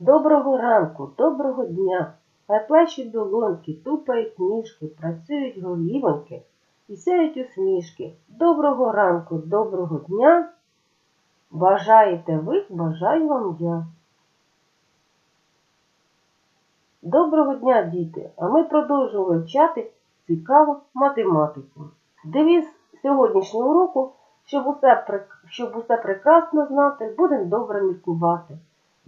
Доброго ранку, доброго дня. Хай плещуть долоньки, тупають ніжки, працюють голівоньки і сяють усмішки. Доброго ранку, доброго дня. Бажаєте ви, бажаю вам я. Доброго дня, діти! А ми продовжуємо вивчати цікаву математику. Девіз сьогоднішнього уроку, щоб усе, щоб усе прекрасно знати, будемо добре міркувати,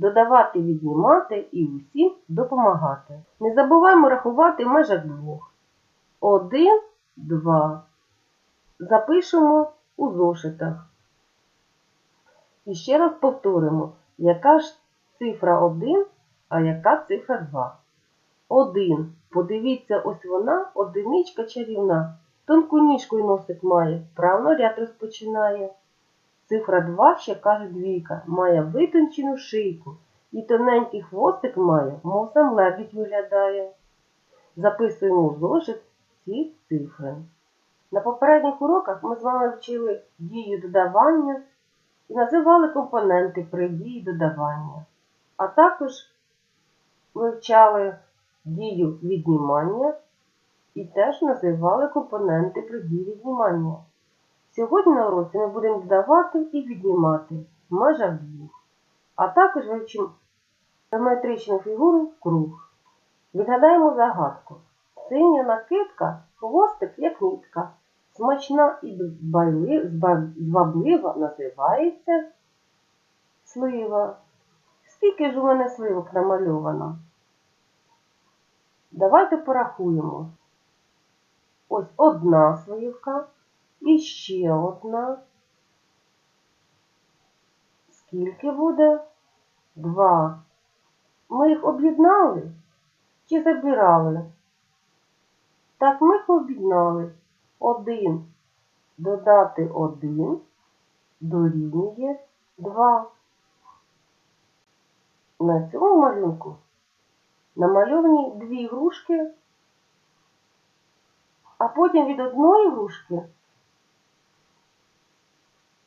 додавати, віднімати і усім допомагати. Не забуваємо рахувати в межах двох. Один, два. Запишемо у зошитах. І ще раз повторимо, яка ж цифра 1, а яка цифра 2. 1. Подивіться, ось вона, одиничка чарівна. Тонку ніжку й носик має, правно ряд розпочинає. Цифра 2, ще каже двійка, має витончену шийку і тоненький хвостик має, мов сам лебідь виглядає. Записуємо у зошит ці цифри. На попередніх уроках ми з вами вчили дію додавання і називали компоненти при дії додавання. А також вивчали дію віднімання і теж називали компоненти при дії віднімання. Сьогодні на уроці ми будемо додавати і віднімати в межах двох, а також вивчимо геометричну фігуру круг. Відгадаємо загадку. Синя накидка, хвостик як нитка, смачна і зваблива називається слива. Скільки ж у мене сливок намальовано? Давайте порахуємо. Ось одна сливка і ще одна. Скільки буде? Два. Ми їх об'єднали чи забирали? Так, ми їх об'єднали. Один додати один дорівнює два. На цьому малюнку намальовані дві грушки, а потім від одної грушки,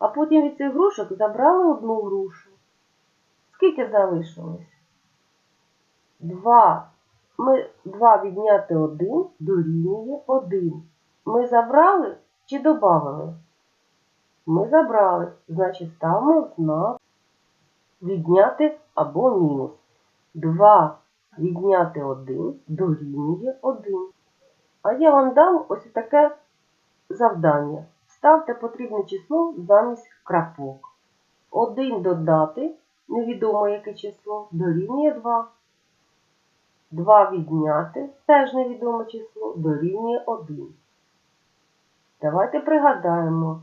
а потім від цих грушок забрали одну грушу. Скільки залишилось? Два. Ми два відняти один дорівнює один. Ми забрали чи додали? Ми забрали, значить ставимо знак відняти або мінус. 2 відняти 1 дорівнює 1. А я вам дам ось таке завдання. Ставте потрібне число замість крапок. 1 додати, невідомо яке число, дорівнює 2. 2 відняти, теж невідоме число, дорівнює 1. Давайте пригадаємо.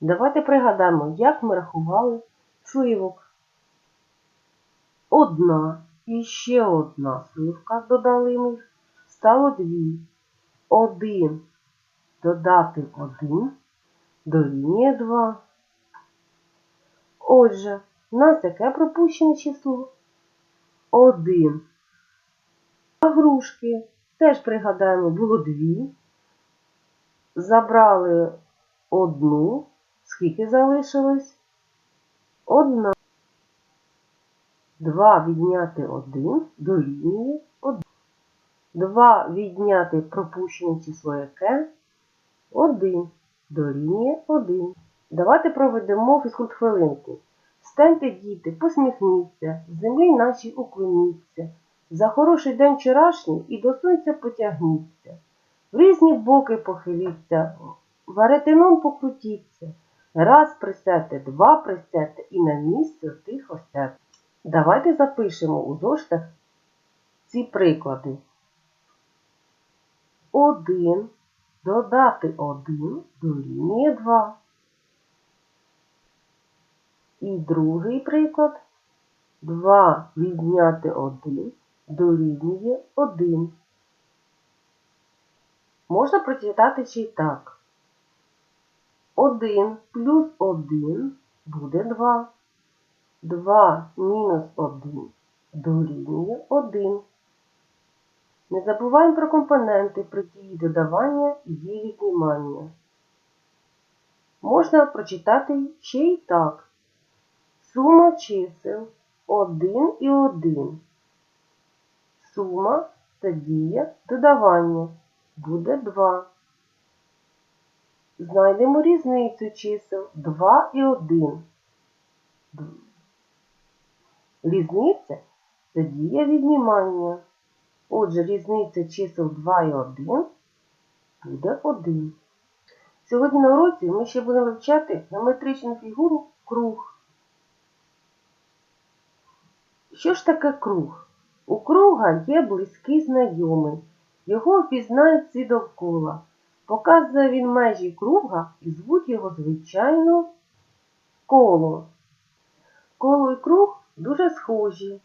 Давайте пригадаємо, як ми рахували сливок. Одна і ще одна сливка додали ми, стало дві. Один додати один дорівнює два. Отже, в нас яке пропущене число? Один. А грушки теж пригадаємо, було дві. Забрали одну. Скільки залишилось? Одна. Два відняти один дорівнює один. Два відняти пропущене число яке? Один. Дорівнює один. Давайте проведемо фізкульт-хвилинку. Діти, посміхніться, з землі нашій уклоніться. За хороший день вчорашній і до сонця потягніться. В різні боки похиліться, веретеном покрутіться. Раз присядьте, два присядьте і на місце тихо сядьте. Давайте запишемо у зоштах ці приклади. Один додати один дорівнює два. І другий приклад. 2 відняти 1 дорівнює 1. Можна прочитати ще й так. 1 плюс 1 буде 2. 2 мінус 1 дорівнює 1. Не забуваємо про компоненти при дії додавання і дії віднімання. Можна прочитати ще й так. Сума чисел 1 і 1. Сума це дія додавання. Буде 2. Знайдемо різницю чисел 2 і 1. Різниця це дія віднімання. Отже, різниця чисел 2 і 1 буде 1. Сьогодні на уроці ми ще будемо вивчати геометричну фігуру круг. Що ж таке круг? У круга є близький знайомий. Його впізнають всі довкола. Показує він межі круга і звуть його, звичайно, коло. Коло і круг дуже схожі.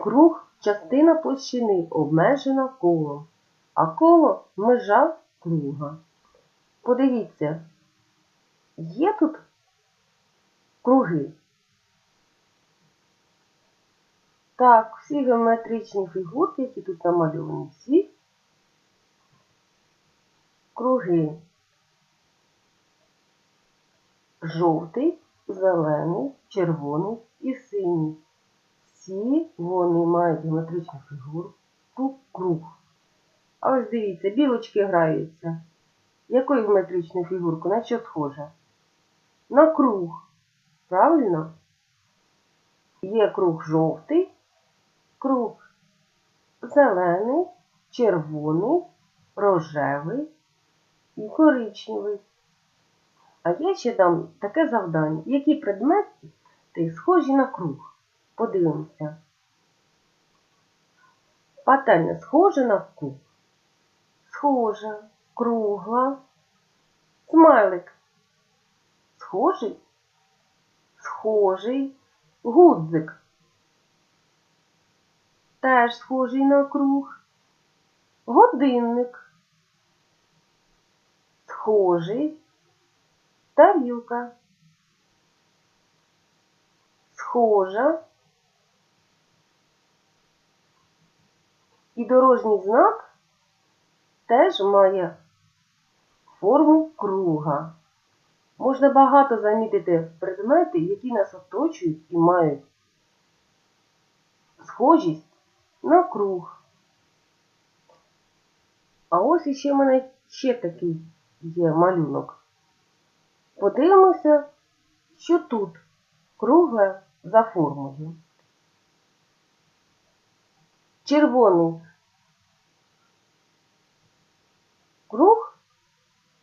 Круг частина площини обмежена колом, а коло межа круга. Подивіться, є тут круги. Так, всі геометричні фігурки, які тут намальовані, всі круги. Жовтий, зелений, червоний і синій. Всі вони мають геометричну фігуру круг. А ось дивіться, білочки граються. Якою геометричною фігуркою? На що схоже? На круг. Правильно? Є круг жовтий, круг зелений, червоний, рожевий і коричневий. А я ще дам таке завдання. Які предмети схожі на круг? Подивимося. Пательня схожа на круг? Схожа, кругла. Смайлик. Схожий? Схожий. Гудзик. Теж схожий на круг. Годинник. Схожий. Тарілка. Схожа. І дорожній знак теж має форму круга. Можна багато замітити предмети, які нас оточують і мають схожість на круг. А ось іще в мене ще такий є малюнок. Подивимося, що тут кругле за формою. Червоний круг?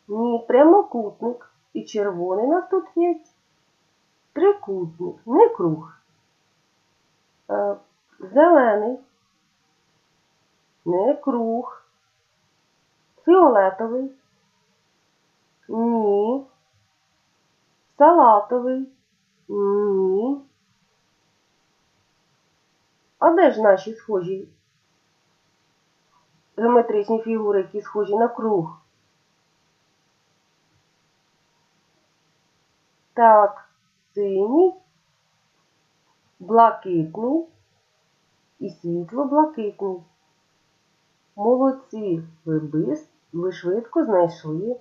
Ні, прямокутник. І червоний у нас тут є трикутник, не круг. Е, Зелений, не круг. Фіолетовий. Ні. Салатовий. Ні. А де ж наші схожі геометричні фігури, які схожі на круг? Так, синій, блакитний і світло-блакитний. Молодці, ви, ви швидко знайшли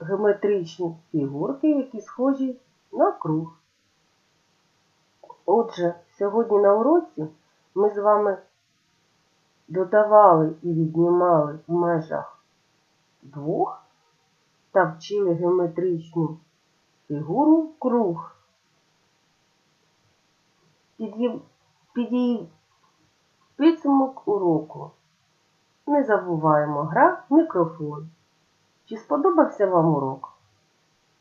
геометричні фігурки, які схожі на круг. Отже, сьогодні на уроці ми з вами додавали і віднімали в межах двох та вчили геометричну фігуру круг. Під її, під її підсумок уроку. Не забуваємо гра в мікрофон. Чи сподобався вам урок?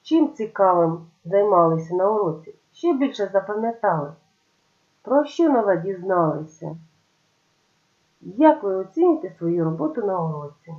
Чим цікавим займалися на уроці? Що більше запам'ятали? Про що нове дізналися? Як ви оціните свою роботу на уроці?